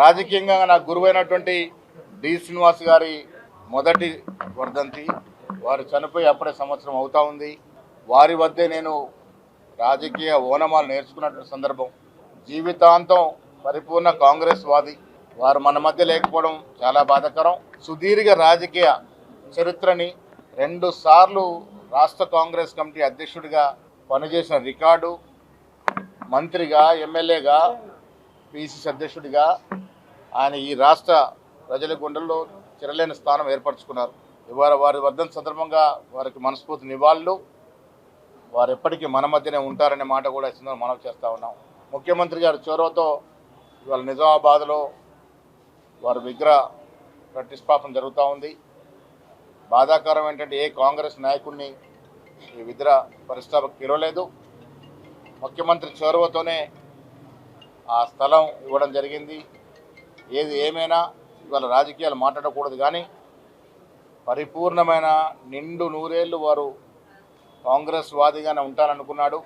రాజకీయంగా నాకు గురువైనటువంటి డి. శ్రీనివాస్ గారి మొదటి వర్ధంతి. వారు చనిపోయి అప్పుడే సంవత్సరం అవుతా ఉంది. వారి వద్దే నేను రాజకీయ ఓనమాలు నేర్చుకున్నటువంటి సందర్భం. జీవితాంతం పరిపూర్ణ కాంగ్రెస్ వాది. వారు మన మధ్య లేకపోవడం చాలా బాధాకరం. సుదీర్ఘ రాజకీయ చరిత్రని రెండు సార్లు రాష్ట్ర కాంగ్రెస్ కమిటీ అధ్యక్షుడిగా పనిచేసిన రికార్డు మంత్రిగా ఎమ్మెల్యేగా పిసిసి అధ్యక్షుడిగా ఆయన ఈ రాష్ట్ర ప్రజల గుండెల్లో చిరలేని స్థానం ఏర్పరచుకున్నారు. ఇవాళ వారి వర్ధన సందర్భంగా వారికి మనస్ఫూర్తి నివాళులు. వారు ఎప్పటికీ మన మధ్యనే ఉంటారనే మాట కూడా ఈ సందర్భంగా మనం చేస్తూ ఉన్నాం. ముఖ్యమంత్రి గారి చొరవతో ఇవాళ నిజామాబాద్లో వారి విగ్రహ ప్రతిష్టాపన జరుగుతూ ఉంది. బాధాకరం ఏంటంటే ఏ కాంగ్రెస్ నాయకుడిని ఈ విద్ర ప్రతిష్టాపకు పిలవలేదు. ముఖ్యమంత్రి చొరవతోనే ఆ స్థలం ఇవ్వడం జరిగింది. ఏది ఏమైనా ఇవాళ రాజకీయాలు మాట్లాడకూడదు కానీ పరిపూర్ణమైన నిండు నూరేళ్ళు వారు కాంగ్రెస్ వాదిగానే ఉంటారనుకున్నాడు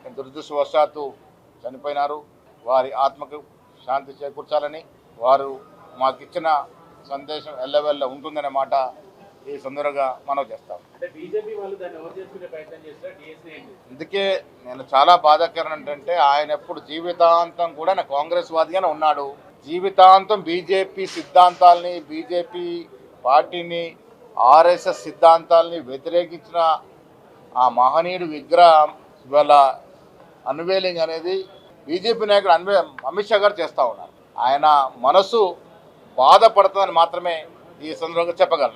కానీ దురదృష్టవశాత్తు చనిపోయినారు. వారి ఆత్మకు శాంతి చేకూర్చాలని వారు మాకిచ్చిన సందేశం ఎల్లవెల్ల ఉంటుందనే మాట ఈ సందర్భంగా మనం చేస్తాం. అందుకే నేను చాలా బాధాకరం ఏంటంటే ఆయన ఎప్పుడు జీవితాంతం కూడా నా కాంగ్రెస్ వాదిగానే ఉన్నాడు. జీవితాంతం బీజేపీ సిద్ధాంతాల్ని బీజేపీ పార్టీని ఆర్ఎస్ఎస్ సిద్ధాంతాల్ని వ్యతిరేకించిన ఆ మహనీయుడు విగ్రహం ఇవాళ అన్వేలింగ్ అనేది బీజేపీ నాయకుడు అన్వే అమిత్ షా గారు చేస్తూ ఉన్నారు. ఆయన మనసు బాధపడుతుందని మాత్రమే ఈ సందర్భంగా చెప్పగలను.